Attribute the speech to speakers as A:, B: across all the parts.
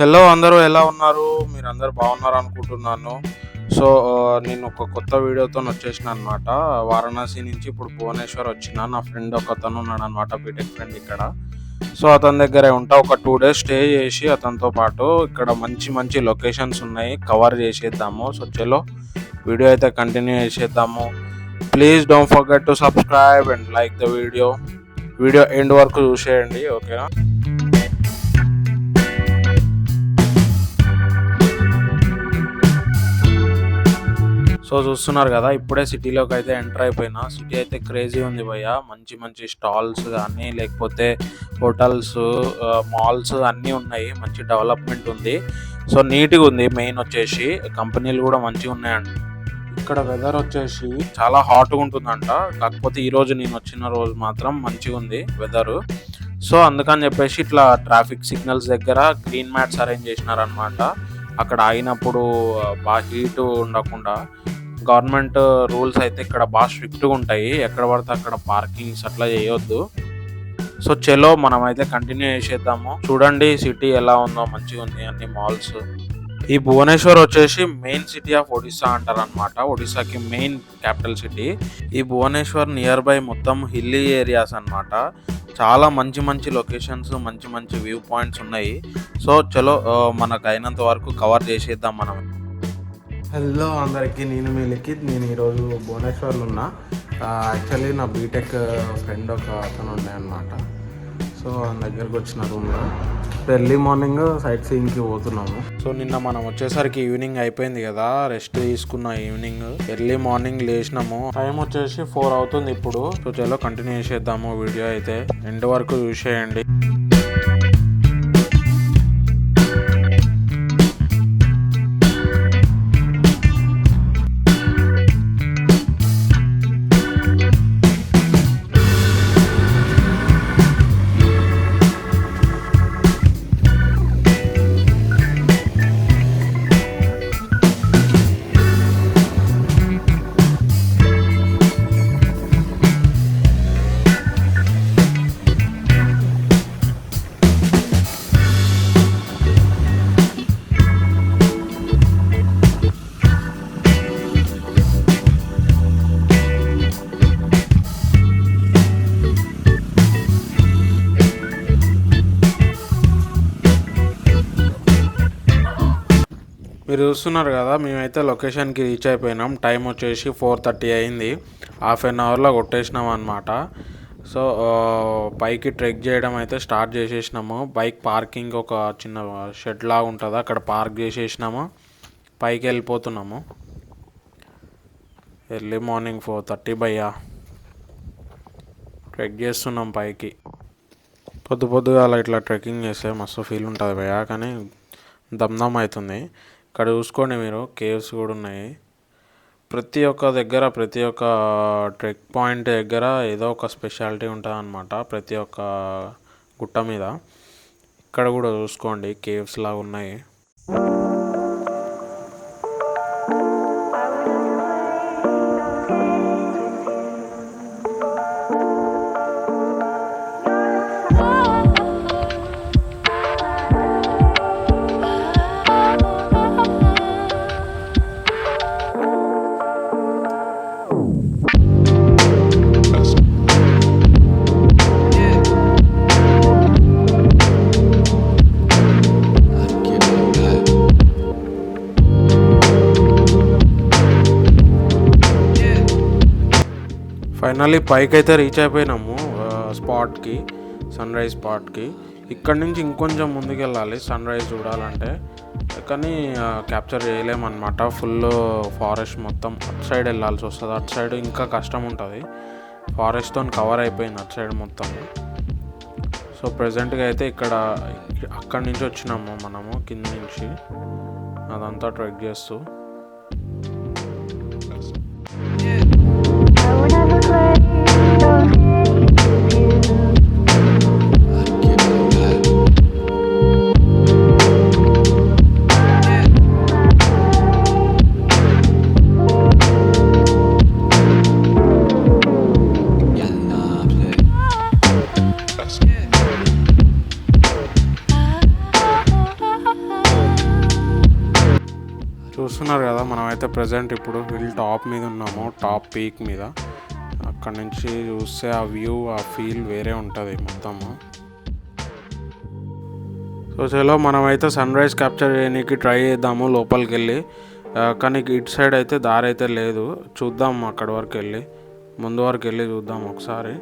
A: Hello అందరూ ఎలా ఉన్నారు? మీరు అందరు బాగున్నారు అనుకుంటున్నాను. సో నేను ఒక కొత్త వీడియోతో వచ్చేసిన అనమాట వారణాసి నుంచి ఇప్పుడు భువనేశ్వర్ వచ్చిన నా ఫ్రెండ్ ఒక అతను ఉన్నాడు అనమాట బీటెక్ ఫ్రెండ్ ఇక్కడ. సో అతని దగ్గరే ఉంటా. ఒక టూ డేస్ స్టే చేసి అతనితో పాటు ఇక్కడ మంచి మంచి లొకేషన్స్ ఉన్నాయి. కవర్ చేసేద్దాము. సో చలో వీడియో అయితే కంటిన్యూ చేసేద్దాము. Please don't forget to subscribe and like the video video end వరకు చూసేయండి ఓకేనా? సో చూస్తున్నారు కదా ఇప్పుడే సిటీలోకి అయితే ఎంటర్ అయిపోయినా. సిటీ అయితే క్రేజీ ఉంది భయ్య. మంచి మంచి స్టాల్స్ కానీ లేకపోతే హోటల్స్ మాల్స్ అన్నీ ఉన్నాయి. మంచి డెవలప్మెంట్ ఉంది. సో నీట్గా ఉంది మెయిన్ వచ్చేసి. కంపెనీలు కూడా మంచిగా ఉన్నాయంట. ఇక్కడ వెదర్ వచ్చేసి చాలా హాట్గా ఉంటుందంట. కాకపోతే ఈరోజు నేను వచ్చిన రోజు మాత్రం మంచిగా ఉంది వెదర్. సో అందుకని చెప్పేసి ఇట్లా ట్రాఫిక్ సిగ్నల్స్ దగ్గర గ్రీన్ మ్యాట్స్ అరేంజ్ చేసినారనమాట అక్కడ ఆగినప్పుడు బాగా హీట్ ఉండకుండా గవర్నమెంట్ రూల్స్ అయితే ఇక్కడ బాగా స్ట్రిక్ట్గా ఉంటాయి. ఎక్కడ పడితే అక్కడ పార్కింగ్స్ అట్లా చేయొద్దు. సో చెలో మనం అయితే కంటిన్యూ చేసేద్దాము. చూడండి సిటీ ఎలా ఉందో మంచిగా ఉంది అన్ని మాల్స్. ఈ భువనేశ్వర్ వచ్చేసి మెయిన్ సిటీ ఆఫ్ ఒడిస్సా అంటారు అనమాట ఒడిస్సాకి మెయిన్ క్యాపిటల్ సిటీ. ఈ భువనేశ్వర్ నియర్ బై మొత్తం హిల్లీ ఏరియాస్ అనమాట చాలా మంచి మంచి లొకేషన్స్ మంచి మంచి వ్యూ పాయింట్స్ ఉన్నాయి. సో చలో మనకు అయినంత వరకు కవర్ చేసేద్దాం మనం. హలో అందరికీ నేను మీ లిఖిత్. నేను ఈరోజు భువనేశ్వర్లో ఉన్నా. యాక్చువల్లీ నా బీటెక్ ఫ్రెండ్ ఒక అతను ఉండే అనమాట సో ఆయన దగ్గరకు వచ్చిన రూమ్లో ఎర్లీ మార్నింగ్ సైట్ సీయింగ్కి పోతున్నాము. సో నిన్న మనం వచ్చేసరికి ఈవినింగ్ అయిపోయింది కదా రెస్ట్ తీసుకున్న ఈవినింగ్ ఎర్లీ మార్నింగ్ లేచినాము. టైం వచ్చేసి ఫోర్ అవుతుంది ఇప్పుడు. సో చలో కంటిన్యూ చేసేద్దాము వీడియో అయితే. ఎండ్ వరకు చూసేయండి. చూస్తున్నారు కదా మేమైతే లొకేషన్కి రీచ్ అయిపోయినాం. టైం వచ్చేసి ఫోర్ థర్టీ అయింది. హాఫ్ అన్ అవర్లో కొట్టేసినాం అనమాట సో పైకి ట్రెక్ చేయడం అయితే స్టార్ట్ చేసేసినాము. బైక్ పార్కింగ్ ఒక చిన్న షెడ్ లాగా ఉంటుంది. అక్కడ పార్క్ చేసేసినాము. పైకి వెళ్ళిపోతున్నాము. ఎర్లీ మార్నింగ్ ఫోర్ థర్టీ భయ్యా. ట్రెక్ చేస్తున్నాం పైకి. పొద్దు పొద్దుగా అలా ఇట్లా ట్రెక్కింగ్ చేస్తే మస్తు ఫీల్ ఉంటుంది భయ్యా. కానీ దమ్దమ్ అవుతుంది. ఇక్కడ చూసుకోండి మీరు కేవ్స్ కూడా ఉన్నాయి. ప్రతి ఒక్క దగ్గర ప్రతి ఒక్క ట్రెక్ పాయింట్ దగ్గర ఏదో ఒక స్పెషాలిటీ ఉంటుంది అనమాట ప్రతి ఒక్క గుట్ట మీద. ఇక్కడ కూడా చూసుకోండి కేవ్స్ లాగా ఉన్నాయి. ఫైనల్లీ పైకి అయితే రీచ్ అయిపోయినాము స్పాట్కి సన్ రైజ్ స్పాట్కి ఇక్కడ నుంచి ఇంకొంచెం ముందుకు వెళ్ళాలి సన్ రైజ్ చూడాలంటే. కానీ క్యాప్చర్ చేయలేమన్నమాట. ఫుల్ ఫారెస్ట్ మొత్తం అటు సైడ్ వెళ్ళాల్సి వస్తుంది. అటు సైడ్ ఇంకా కష్టం ఉంటుంది. ఫారెస్ట్తో కవర్ అయిపోయింది అటు సైడ్ మొత్తం. సో ప్రజెంట్గా అయితే ఇక్కడ అక్కడి నుంచి వచ్చినాము మనము కింద నుంచి. అదంతా ట్రెక్ చేస్తూ. ప్రజెంట్ ఇప్పుడు హిల్ టాప్ మీద ఉన్నాము టాప్ పీక్ మీద. అక్కడ నుంచి చూస్తే ఆ వ్యూ ఆ ఫీల్ వేరే ఉంటుంది మొత్తము. సో చలో మనమైతే సన్ రైజ్ క్యాప్చర్ చేయడానికి ట్రై చేద్దాము లోపలికి వెళ్ళి కానీ ఇటు సైడ్ అయితే దారి అయితే లేదు. చూద్దాం అక్కడ వరకు వెళ్ళి ముందు వరకు వెళ్ళి చూద్దాం ఒకసారి.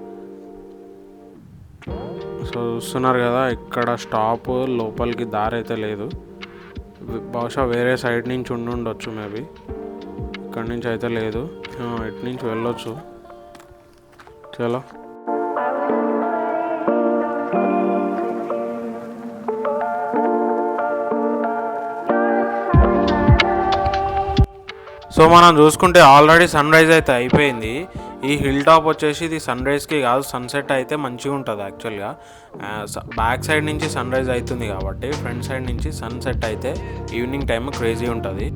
A: సో చూస్తున్నారు కదా ఇక్కడ స్టాప్ లోపలికి దారి అయితే లేదు. బహుశా వేరే సైడ్ నుంచి ఉండి ఉండొచ్చు మేబీ ఇక్కడి నుంచి అయితే లేదు. ఇటు నుంచి వెళ్ళొచ్చు. చలో. సో మనం చూసుకుంటే ఆల్రెడీ సన్ రైజ్ అయితే అయిపోయింది. ఈ హిల్ టాప్ వచ్చేసి ఇది సన్ రైజ్కి కాదు సన్సెట్ అయితే మంచిగా ఉంటుంది యాక్చువల్గా బ్యాక్ సైడ్ నుంచి సన్ రైజ్ అవుతుంది కాబట్టి ఫ్రంట్ సైడ్ నుంచి సన్సెట్ అయితే ఈవినింగ్ టైం క్రేజీ ఉంటుంది.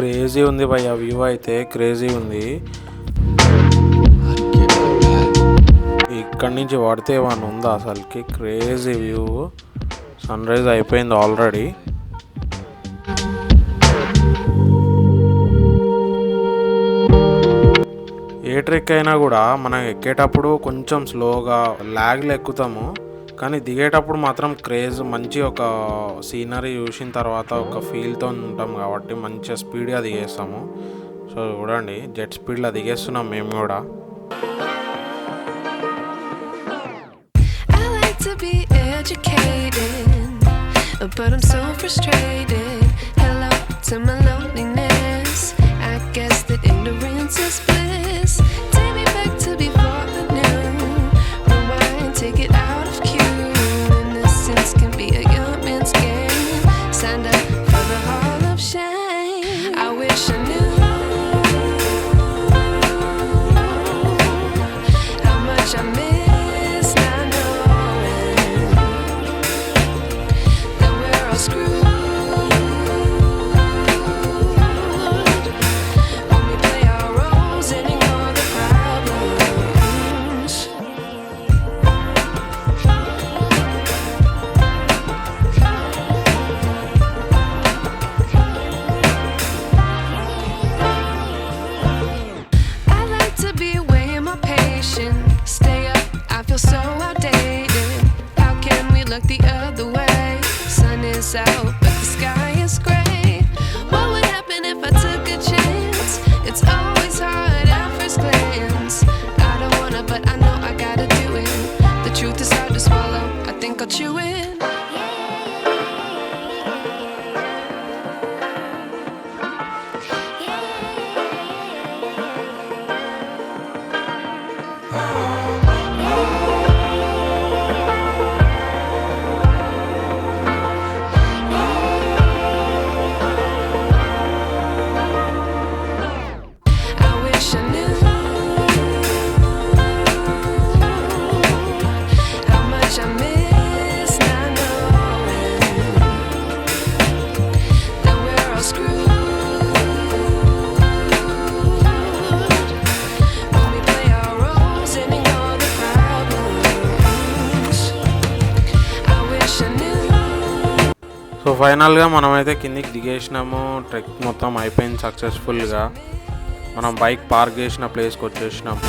A: క్రేజీ ఉంది భయ్య వ్యూ అయితే క్రేజీ ఉంది. ఇక్కడి నుంచి పడితే ఏమన్నా ఉందా అసలుకి? క్రేజీ వ్యూ సన్ రైజ్ అయిపోయింది ఆల్రెడీ. ఏ ట్రెక్ అయినా కూడా మనం ఎక్కేటప్పుడు కొంచెం స్లోగా ల్యాగ్లు ఎక్కుతాము. కానీ దిగేటప్పుడు మాత్రం క్రేజ్ మంచి ఒక సీనరీ చూసిన తర్వాత ఒక ఫీల్తో ఉంటాం కాబట్టి మంచిగా స్పీడ్గా దిగేస్తాము సో చూడండి జెట్ స్పీడ్లో దిగేస్తున్నాం మేము కూడా
B: but I'm so frustrated. Is out, but the sky is gray. What would happen if I took a chance? It's always hard at first glance. I don't wanna, but I know I gotta do it. The truth is hard to swallow. I think I'll chew it.
A: ఫైనల్గా మనమైతే కిందికి దిగేసినాము. Trek మొత్తం అయిపోయింది సక్సెస్ఫుల్గా. మనం bike park చేసిన ప్లేస్కి
B: వచ్చేసినాము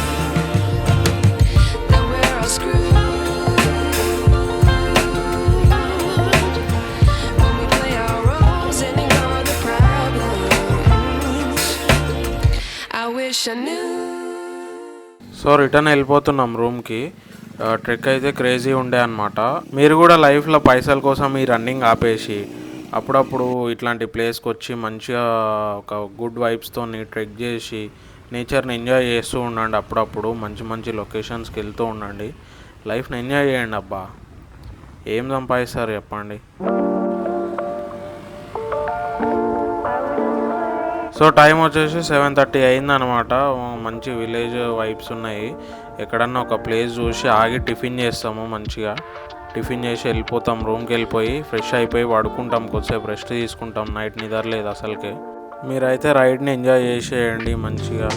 A: సో రిటర్న్ వెళ్ళిపోతున్నాం రూమ్కి. ట్రెక్ అయితే క్రేజీ ఉండే అనమాట మీరు కూడా లైఫ్లో పైసల కోసం ఈ రన్నింగ్ ఆపేసి అప్పుడప్పుడు ఇట్లాంటి ప్లేస్కి వచ్చి మంచిగా ఒక గుడ్ వైబ్స్తో ట్రెక్ చేసి నేచర్ని ఎంజాయ్ చేస్తూ ఉండండి అప్పుడప్పుడు. మంచి మంచి లొకేషన్స్కి వెళ్తూ ఉండండి. లైఫ్ని ఎంజాయ్ చేయండి అబ్బా. ఏం సంపాదిస్తారు చెప్పండి? సో టైం వచ్చేసి సెవెన్ థర్టీ అయిందనమాట మంచి విలేజ్ వైబ్స్ ఉన్నాయి. ఎక్కడన్నా ఒక ప్లేస్ చూసి ఆగి టిఫిన్ చేస్తాము మంచిగా. టిఫిన్ చేసి వెళ్ళిపోతాం రూమ్కి వెళ్ళిపోయి ఫ్రెష్ అయిపోయి పడుకుంటాం కొద్దిసేపు రెస్ట్ తీసుకుంటాం నైట్ నిద్ర లేదు అసలుకే. మీరైతే రైడ్ని ఎంజాయ్ చేసేయండి మంచిగా.